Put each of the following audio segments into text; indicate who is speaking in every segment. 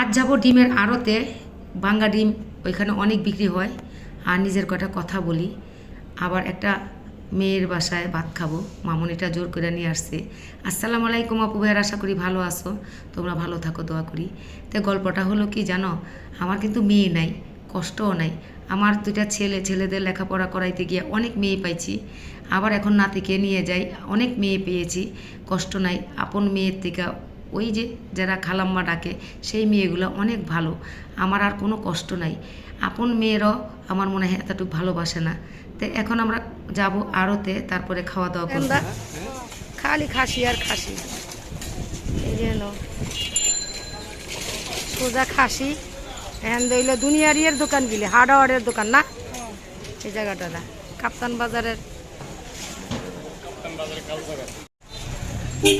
Speaker 1: আজ যাব ডিমের আড়তে। বাঙ্গা ডিম ওইখানে অনেক বিক্রি হয়। আর নিজের কটা কথা বলি। আবার একটা মেয়ের বাসায় ভাত খাব। মামনিটা জোর করে নিয়ে আসছে। আসসালামু আলাইকুম আপু ভাইয়ের, আশা করি ভালো আছো। তোমরা ভালো থাকো, দোয়া করি। তো গল্পটা হলো কি জানো? আমার কিন্তু মেয়ে নাই, কষ্টও নাই। আমার দুইটা ছেলে, ছেলেদের লেখাপড়া করাইতে গিয়ে অনেক মেয়ে পাইছি। আবার এখন নাতিকে নিয়ে যাই, অনেক মেয়ে পেয়েছি। কষ্ট নাই, আপন মেয়ের থেকে ওই যে যারা খালাম্মা ডাকে সেই মেয়েগুলো অনেক ভালো। আমার আর কোনো কষ্ট নাই। আপন মেয়েরাও আমার মনে হয় এতটুকু ভালোবাসে না। তো এখন আমরা যাব আড়তে তারপরে খাওয়া দাওয়া করব। খালি খাসি আর খাসি। এই যে সোজা খাসি। এখন দইল দুনিয়ারিয়ার দোকান গিলে হার্ডওয়ারের দোকান না? এই জায়গাটা না। কাপ্তান বাজারের। হে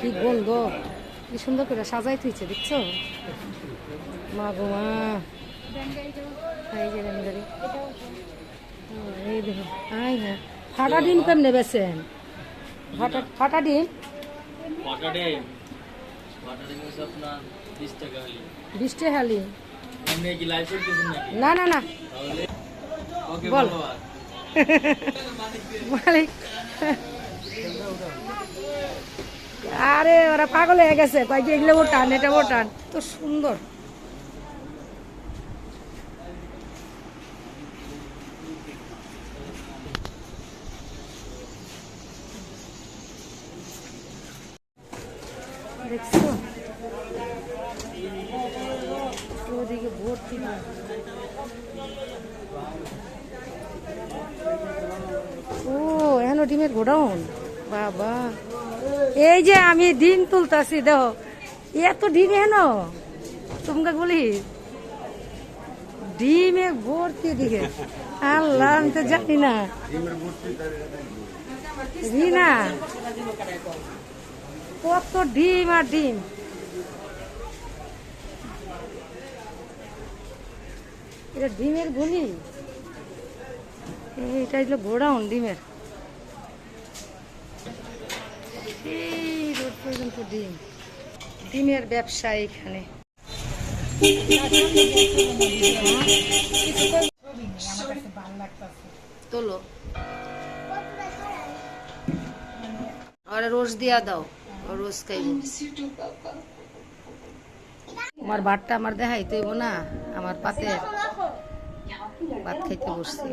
Speaker 1: কি গন্ধ? কি সুন্দর করে সাজাই থুইছে দেখছ? মা গো মা। ফাটা ডিম কেমনে বেছেন? ফাটা ফাটা ডিম?
Speaker 2: পাটাডে পাটাডে হচ্ছে আপনার বিশ টাকা হালি।
Speaker 1: না না না। বল। মালিক। আরে ওরা পাগল হয়ে গেছে। কয় যে এগুলো ওটান এটা ওটান তো সুন্দর। দেখছ? ওদিকে ভর্তি ও, এখনও ডিমের গোডাউন? বাবা। এই যে আমি ডিম তুলতাছি, দেখো। এত ডিম হেন তোমাকে বলি, ডিমে ভর্তি দিকে আল্লাহ, আমি তো জানি না। কত ডিম আর ডিম। এটা ডিমের গুলি এটা হলো গোডাউন ডিমের। পর্যন্ত ডিম। ডিমের ব্যবসা এখানে। তোলো। আর রোজ দিয়া দাও। রোজ খাইব। আমার ভাতটা আমার দেখাইতে তৈব না আমার পাতে ভাত খাইতে বসছি।